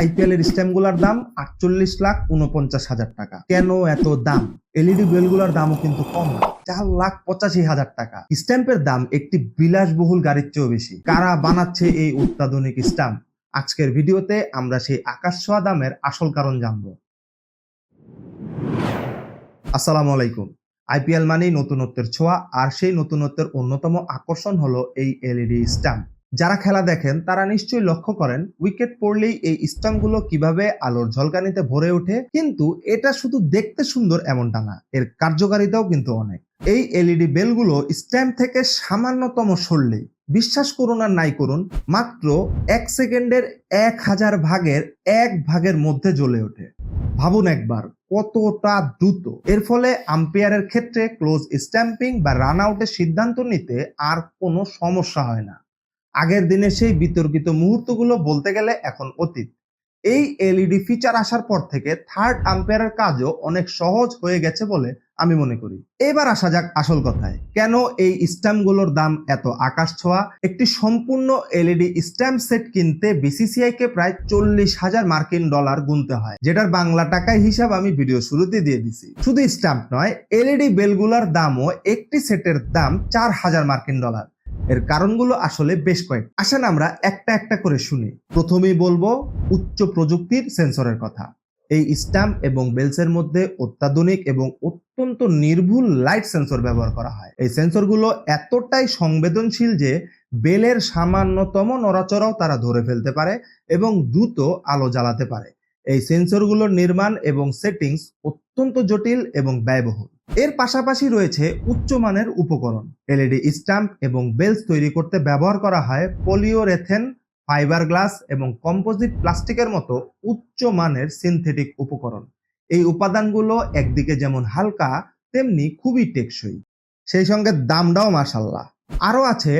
IPL এর stamp স্ট্যাম্পগুলোর দাম আটচল্লিশ লাখ উনপঞ্চাশ হাজার টাকা। কেন এত দাম? এলইডি বেলগুলোর দামও কিন্তু কম চার লাখ পঁচাশি হাজার টাকা। স্ট্যাম্পের দাম একটি বিলাসবহুল গাড়ির চেয়েও বেশি। কারা বানাচ্ছে এই অত্যাধুনিক স্ট্যাম্প আজকের ভিডিওতে আমরা সেই আকাশ ছোঁয়া দামের আসল কারণ জানব। আসসালামু আলাইকুম। আইপিএল মানেই নতুনত্বের ছোঁয়া, আর সেই নতুনত্বের অন্যতম আকর্ষণ হলো এই এলইডি স্ট্যাম্প যারা খেলা দেখেন, তারা নিশ্চয়ই লক্ষ্য করেন উইকেট পড়লেই এই স্টাম্পগুলো কীভাবে আলোর ঝলকানিতে ভরে ওঠে, কিন্তু এটা শুধু দেখতে সুন্দর এমনটা না, এর কার্যকারিতাও কিন্তু অনেক। এই এলইডি বেলগুলো স্ট্যাম্প থেকে সামান্যতম সরলেই, বিশ্বাস করুন আর নাই করুন, মাত্র এক সেকেন্ডের এক হাজার ভাগের এক ভাগের মধ্যে জ্বলে ওঠে। ভাবুন একবার, কতটা দ্রুত। এর ফলে আম্পায়ারের ক্ষেত্রে ক্লোজ স্ট্যাম্পিং বা রান আউটের সিদ্ধান্ত নিতে আর কোনো সমস্যা হয় না। আগের দিনে সেই বিতর্কিত মুহূর্তগুলো বলতে গেলে এখন অতীত। এই এলইডি ফিচার আসার পর থেকে থার্ড আম্পায়ারের কাজও অনেক সহজ হয়ে গেছে বলে আমি মনে করি। এবার আসা যাক আসল কথায়। কেন এই স্ট্যাম্পগুলোর দাম এত আকাশ ছোঁয়া? একটি সম্পূর্ণ এলইডি স্ট্যাম্প সেট কিনতে বিসিসিআই কে প্রায় চল্লিশ হাজার মার্কিন ডলার গুনতে হয়, যেটার বাংলা টাকায় হিসাব আমি ভিডিও শুরুতে দিয়ে দিছি। শুধু স্ট্যাম্প নয় এলইডি বেলগুলোর দামও একটি সেটের দাম চার হাজার মার্কিন ডলার। এর কারণগুলো আসলে বেশ কয়েক। আসেন আমরা একটা একটা করে শুনি। প্রথমেই বলব, উচ্চ প্রযুক্তির সেন্সরের কথা। এই স্ট্যাম্প এবং বেলসের মধ্যে অত্যাধুনিক এবং অত্যন্ত নির্ভুল লাইট সেন্সর ব্যবহার করা হয়। এই সেন্সরগুলো এতটাই সংবেদনশীল যে বেলের সামান্যতম নড়াচড়াও তারা ধরে ফেলতে পারে এবং দ্রুত আলো জ্বালাতে পারে। এই সেন্সরগুলোর নির্মাণ এবং সেটিংস অত্যন্ত জটিল এবং ব্যয়বহুল। এর পাশাপাশি রয়েছে উচ্চমানের উপকরণ, এলইডি স্ট্যাম্প এবং বেলস তৈরি করতে ব্যবহার করা হয় পলিওরেথেন ফাইবার গ্লাস এবং কম্পোজিট প্লাস্টিকের মতো উচ্চমানের সিনথেটিক উপকরণ। এই উপাদানগুলো একদিকে যেমন হালকা, তেমনি খুবই টেকসই। সেই সঙ্গে দামটাও মাসাল্লাহ আরও আছে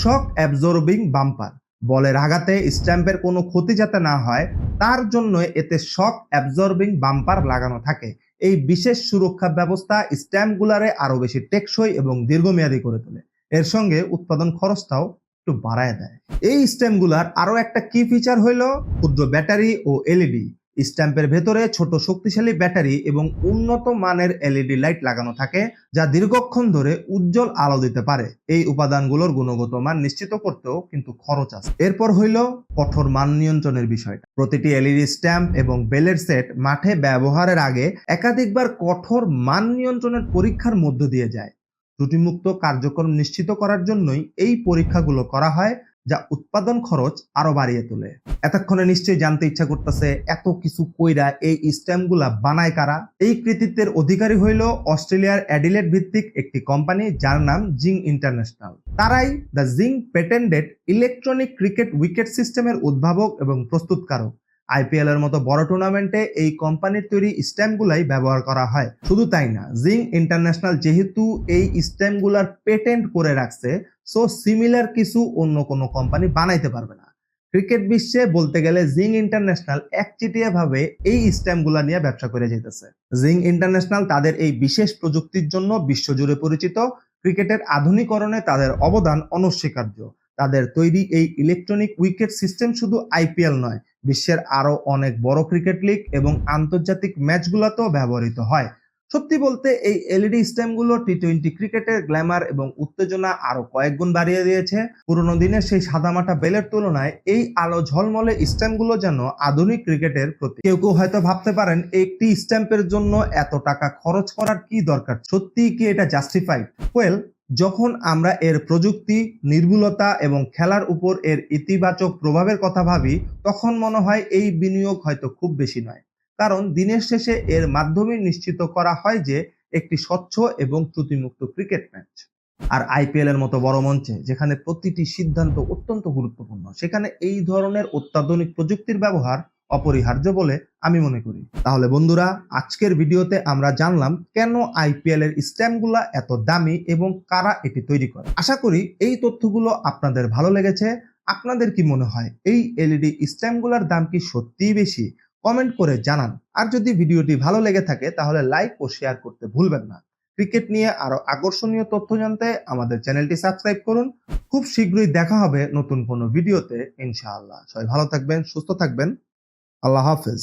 শক অ্যাবজর্বিং বাম্পার। বলের আঘাতে স্ট্যাম্পের কোনো ক্ষতি যাতে না হয়, তার জন্য এতে শক অ্যাবজর্বিং বাম্পার লাগানো থাকে। এই বিশেষ সুরক্ষা ব্যবস্থা স্ট্যাম্পগুলারে আরও বেশি টেকসই এবং দীর্ঘমেয়াদী করে তোলে। এর সঙ্গে উৎপাদন খরচটাও একটু বাড়ায় দেয়। এই স্ট্যাম্পগুলার আরও একটা কি ফিচার হইল ক্ষুদ্র ব্যাটারি ও এলইডি স্ট্যাম্পের ভেতরে ছোট শক্তিশালী ব্যাটারি এবং উন্নত মানের এলইডি লাইট লাগানো থাকে, যা দীর্ঘক্ষণ ধরে উজ্জ্বল আলো দিতে পারে। এই উপাদানগুলোর গুণগত মান নিশ্চিত করতেও কিন্তু খরচ আছে। এরপর হইল কঠোর মান নিয়ন্ত্রণের বিষয়টা। প্রতিটি এলইডি স্ট্যাম্প এবং বেলের সেট মাঠে ব্যবহারের আগে একাধিকবার কঠোর মান নিয়ন্ত্রণের পরীক্ষার মধ্য দিয়ে যায়। ত্রুটিমুক্ত কার্যক্রম নিশ্চিত করার জন্যই এই পরীক্ষাগুলো করা হয় যা উৎপাদন খরচ আরও বাড়িয়ে তোলে। এতক্ষণে নিশ্চয়ই জানতে ইচ্ছা করতেছে, এত কিছু কইরা এই স্ট্যাম্পগুলা বানায় কারা? এই কৃতিত্বের অধিকারী হইল অস্ট্রেলিয়ার অ্যাডিলেট ভিত্তিক একটি কোম্পানি যার নাম জিং ইন্টারন্যাশনাল। তারাই দ্য জিং পেটেন্ডেড ইলেকট্রনিক ক্রিকেট উইকেট সিস্টেমের উদ্ভাবক এবং প্রস্তুতকারক। আইপিএল এর মতো বড় টুর্নামেন্টে এই কোম্পানির তৈরি স্ট্যাম্পগুলাই ব্যবহার করা হয়। শুধু তাই না, জিং ইন্টারন্যাশনাল যেহেতু এই স্ট্যাম্পগুলার পেটেন্ট করে রাখছে সো সিমিলার কিছু অন্য কোনো কোম্পানি বানাইতে পারবে না। ক্রিকেট বিশ্বে বলতে গেলে জিং ইন্টারন্যাশনাল একচিটিয়া ভাবে এই স্ট্যাম্পগুলা নিয়ে ব্যবসা করে যেতেছে জিং ইন্টারন্যাশনাল তাদের এই বিশেষ প্রযুক্তির জন্য বিশ্বজুড়ে পরিচিত। ক্রিকেটের আধুনিকরণে তাদের অবদান অনস্বীকার্য। তাদের তৈরি এই ইলেকট্রনিক উইকেট সিস্টেম শুধু আইপিএল নয়, বিশ্বের আরও অনেক বড় ক্রিকেট লিগ এবং আন্তর্জাতিক ম্যাচগুলোতেও ব্যবহৃত হয়। সত্যি বলতে এই এলইডি স্ট্যাম্পগুলো টি টোয়েন্টি ক্রিকেটের গ্ল্যামার এবং উত্তেজনা আরও কয়েক গুণ বাড়িয়ে দিয়েছে। পুরোনো দিনের সেই সাদামাটা বেলের তুলনায় এই আলো ঝলমলে স্ট্যাম্পগুলো যেন আধুনিক ক্রিকেটের প্রতি। কেউ কেউ হয়তো ভাবতে পারেন, একটি স্ট্যাম্পের জন্য এত টাকা খরচ করার কি দরকার? সত্যি কি এটা জাস্টিফাইড ওয়েল যখন আমরা এর প্রযুক্তি, নির্ভুলতা এবং খেলার উপর এর ইতিবাচক প্রভাবের কথা ভাবি, তখন মনে হয় এই বিনিয়োগ হয়তো খুব বেশি নয়। কারণ দিনের শেষে এর মাধ্যমে নিশ্চিত করা হয় যে একটি স্বচ্ছ এবং ত্রুটিমুক্ত ক্রিকেট ম্যাচ। আর আইপিএল এর মতো বড় মঞ্চে যেখানে প্রতিটি সিদ্ধান্ত অত্যন্ত গুরুত্বপূর্ণ, সেখানে এই ধরনের অত্যাধুনিক প্রযুক্তির ব্যবহার অপরিহার্য বলে আমি মনে করি। তাহলে বন্ধুরা, আজকের ভিডিওতে আমরা জানলাম কেন আইপিএল এর স্ট্যাম্পগুলা এত দামি এবং কারা এটি তৈরি করে। আশা করি এই তথ্যগুলো আপনাদের ভালো লেগেছে। আপনাদের কি মনে হয়, এই এলইডি স্ট্যাম্পগুলোর দাম কি সত্যিই বেশি? কমেন্ট করে জানান। আর যদি ভিডিওটি ভালো লেগে থাকে, তাহলে লাইক ও শেয়ার করতে ভুলবেন না। ক্রিকেট নিয়ে আরও আকর্ষণীয় তথ্য জানতে আমাদের চ্যানেলটি সাবস্ক্রাইব করুন। খুব শীঘ্রই দেখা হবে নতুন কোনো ভিডিওতে, ইনশাআল্লাহ। সবাই ভালো থাকবেন, সুস্থ থাকবেন। আল্লাহ হাফেজ।